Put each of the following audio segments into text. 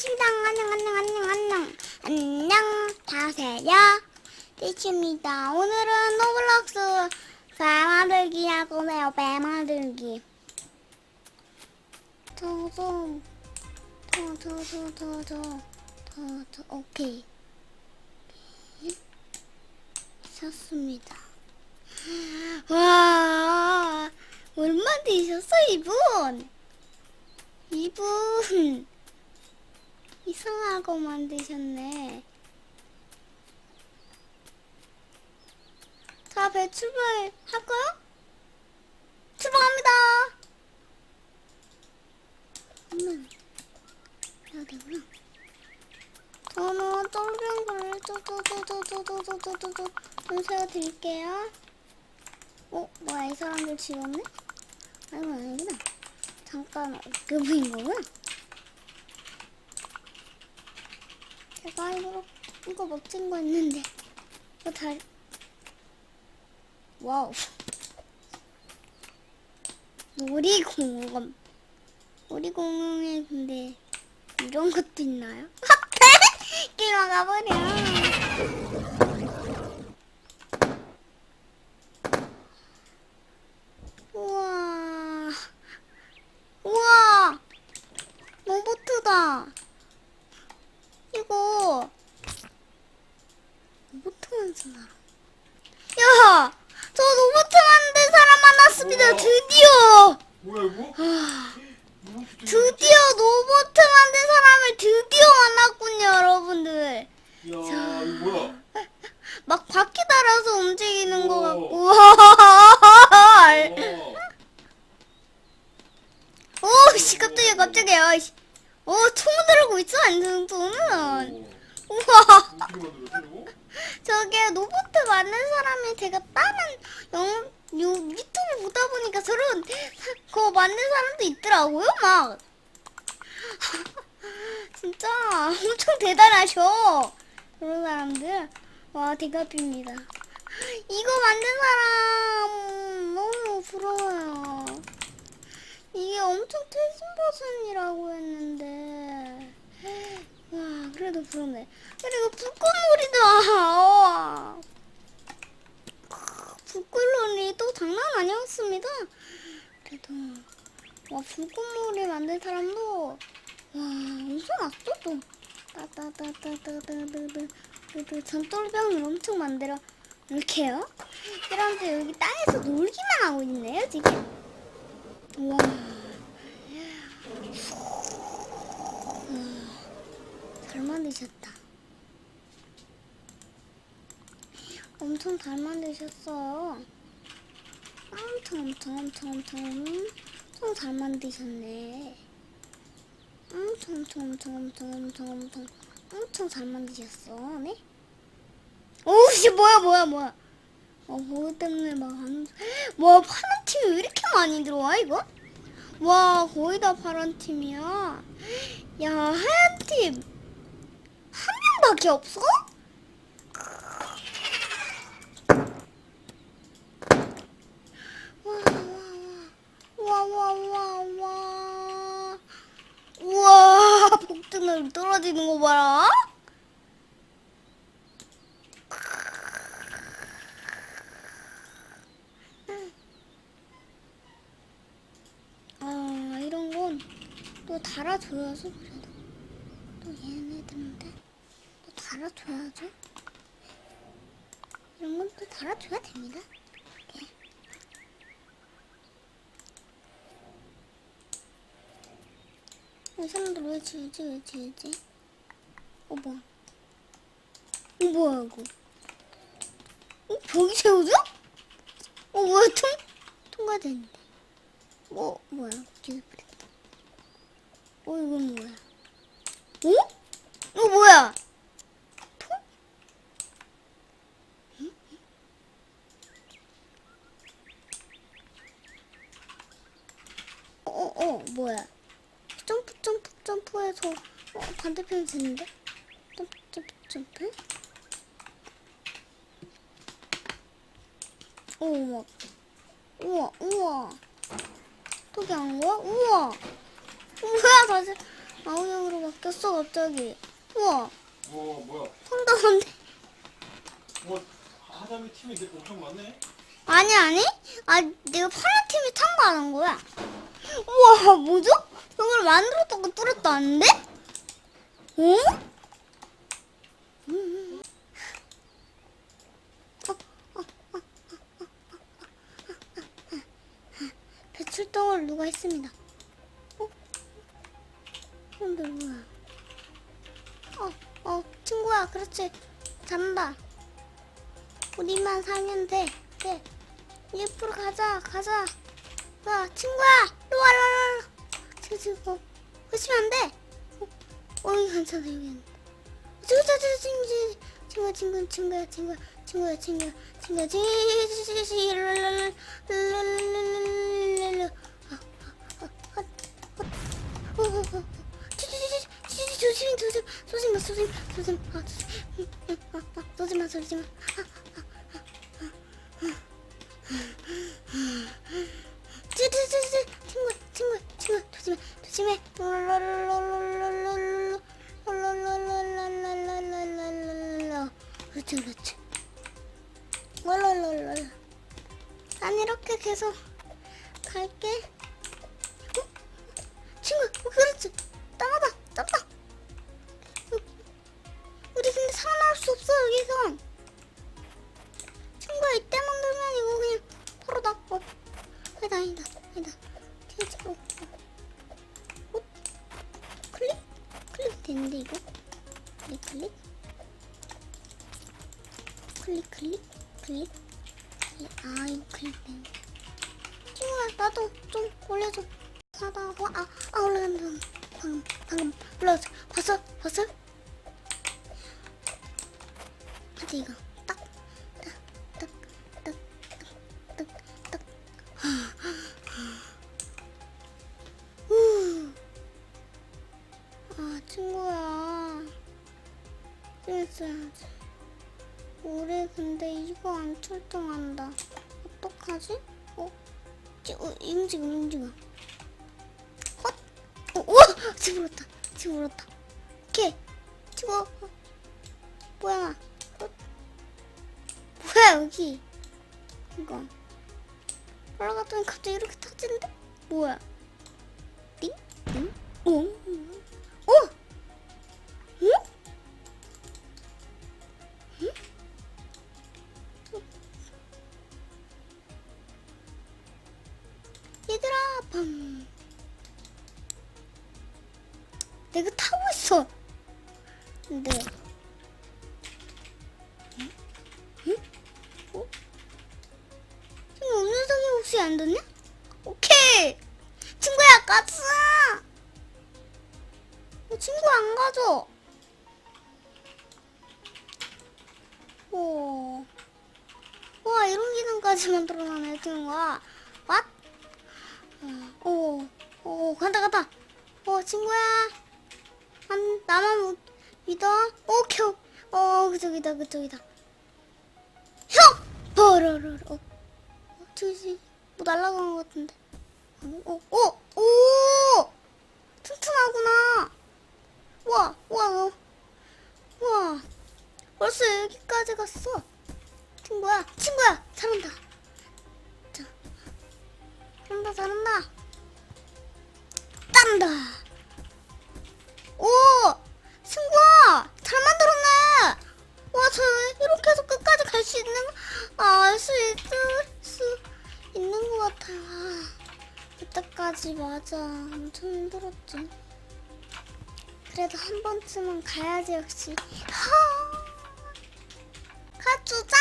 띠입니다. 안녕, 안녕, 안녕, 안녕. 안녕, 다세요. 띠입니다. 오늘은 노블록스 배 만들기 할 거네요. 배 만들기. 도좀, 도, 도, 도, 도, 도, 도, 도, 오케이. 썼습니다. 와, 얼마 되셨어, 이분? 이분 이상하고 만드셨네. 자, 배 출발할까요? 출발합니다. 엄마, 해야 되구나. 저는 쫄병을 쪼쪼쪼쪼쪼쪼쪼쪼쪼 좀 세워드릴게요. 어, 뭐야, 이 사람들 지웠네? 아이고, 아니구나. 잠깐 어깨 보인 거구나. 제가 이거 이거 멋진 거 있는데 이거 다 와우 놀이공원 놀이공원에 근데 이런 것도 있나요? 끼러 가버려. 우와. 우와! 로보트다. 이거 로보트 만드나? 야, 저 로보트 만든 사람 만났습니다. 우와. 드디어, 뭐야 이거? 로봇 드디어 로보트 만든 사람을 드디어 만났군요, 여러분들. 야 이거 뭐야? 막 바퀴 달아서 움직이는 것 우와. 같고. 어. 오, 씨, 깜짝이야, 깜짝이야. 씨. 오, 총 들고 있어, 완전 저는. 오. 우와. 어떻게 만들었어 이거? 저게 로봇 만든 사람이 제가 다른 영, 요, 유튜브 보다 보니까 저런 그거 만든 사람도 있더라고요, 막. 진짜 엄청 대단하셔. 그런 사람들. 와, 대갑입니다. 이거 만든 사람 너무 부러워요. 이게 엄청 최신 버전이라고 했는데. 와, 그래도 부럽네. 그리고 불꽃놀이도, 와. 불꽃놀이 또 장난 아니었습니다. 그래도, 와, 불꽃놀이 만든 사람도, 와, 엄청 또. 따따따따따따따따. 전돌병을 엄청 만들어. 이렇게요? 그런데 여기 땅에서 놀기만 하고 있네요, 지금. 와. 잘 만드셨다. 엄청 잘 만드셨어요. 엄청 엄청 엄청 엄청 엄청 잘 만드셨네. 엄청 엄청 엄청 엄청 엄청 엄청 엄청 잘 만드셨어. 네? 오씨 뭐야 뭐야 뭐야. 어 그거 때문에 막 안 와 파란 팀이 왜 이렇게 많이 들어와 이거? 와 거의 다 파란 팀이야. 야 하얀 팀. 한 명밖에 없어? 와, 와, 와, 와, 와. 우와, 복등을 떨어지는 거 봐라. 아, 이런 건또또 달아줘야죠. 이런 건 또 달아줘야 됩니다. 이렇게. 이 사람들 왜 지우지 왜 지우지? 어 뭐야? 어 뭐야 이거? 어 벽이 세우죠? 어 뭐야 통 통과됐는데? 뭐 뭐야? 기술 뿌렸다. 어 이건 뭐야? 어? 이거 뭐야? 통? 응? 어, 어, 어, 뭐야? 점프, 점프, 점프해서 어, 반대편 쓰는데? 점프, 점프, 점프? 오, 우와, 우와, 우와. 저기 안 거야? 우와. 뭐야, 다시. 아우형으로 바뀌었어 갑자기. 우와 와 뭐야? 황당한데? 뭐 하담이 팀이 엄청 많네. 아니 아니. 아 내가 파란 팀이 참가하는 거야. 우와 뭐죠? 저걸 만들었다고 뚫었다는데? 어? 음, 음. 배출덩어리 누가 했습니다. 어? 근데 뭐야? 어, 어, 친구야, 그렇지. 잔다. 우리만 살면 돼. 네. 돼. 예쁘로 가자, 가자. 야 친구야 일로와 일로와 지금 그치면 안돼. 어 여기 어, 어, 괜찮아 여기 괜찮아 친구 친구 친구 친구 친구야 친구야 친구야 친구야 친구야 친구야 조심 조심 조심 조심 조심 조심 아 조심 아 조심 마 조심 마 그렇지, 그렇지. 랄랄랄랄. 난 이렇게 계속 갈게. 어? 친구, 어, 그렇지. 따라다, 땄다. 어, 우리 근데 살아날 수 없어, 여기선. 친구야, 이때만 들면 이거 그냥 바로 나. 어, 아니다, 아니다, 아니다. 방금 올라왔어. 봤어? 봤어? 하지, 이거. 아. 우리 근데 이거 안 출동한다. 어떡하지? 어? 지, 어, 움직여, 움직여. 헛! 어, 우와! 집어렸다. 집어렸다. 오케이. 집어. 어. 뭐야. 헛. 뭐야, 여기. 이거. 올라갔더니 갑자기 이렇게 터진대? 뭐야? 띵? 띵? 친구가. 왓? 어, 오, 오, 간다, 간다. 어, 친구야. 한, 나만 못 믿어. 오케이. 어, 그쪽이다, 그쪽이다. 형! 버러러. 어, 어, 저기, 뭐 날아간 것 같은데. 어, 어, 오! 튼튼하구나. 와, 와, 어. 와. 벌써 여기까지 갔어. 친구야, 친구야, 잘한다. 자, 잘한다, 잘한다. 딴다. 오, 친구야, 잘 만들었네. 와, 저 이렇게 해서 끝까지 갈 수 있는, 아, 알수 있을 수 있는 것 같아요. 아, 그때까지 맞아. 엄청 힘들었지. 그래도 한 번쯤은 가야지 역시. 하! 가주장!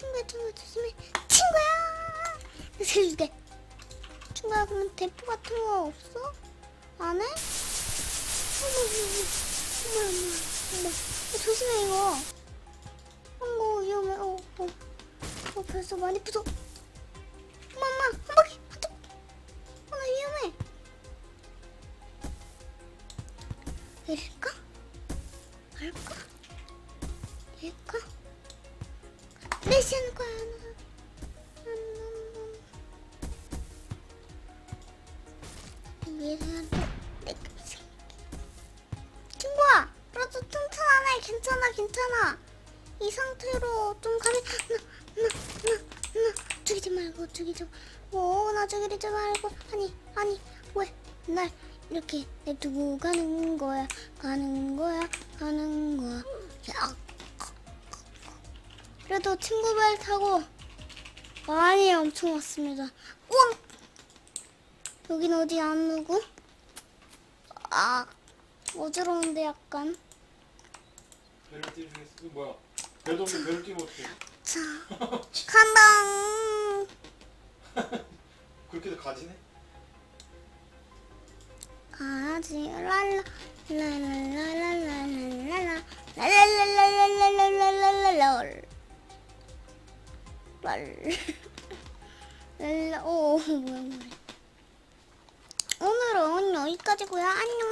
친구야, 친구야, 조심해. 친구야! 살려줄게. 친구야, 그러면 대포 같은 거 없어? 안 해? 어머, 어머, 어머, 어머, 어머. 어, 조심해, 이거. 어머, 위험해. 어, 어. 어, 벌써 많이 부서. 괜찮아 괜찮아. 이 상태로 좀 가면 나나나나 죽이지 말고 죽이지 뭐나 어, 죽이지 말고. 아니 아니 왜 날 이렇게 내두고 가는 거야? 가는 거야? 가는 거야? 야. 그래도 친구 배 타고 많이 엄청 왔습니다. 우와 여긴 어디 안 오고? 아 어지러운데 약간. 배를 띄우겠어. 이거 뭐야? 배도 없는 배를 띄우면 어떡해? 자 간당 그렇게도 가지네? 가지 랄라 랄랄랄랄랄랄랄라 랄랄랄랄랄랄랄랄랄 랄 랄라 오 뭐야 뭐야 오늘은 여기까지고요 안녕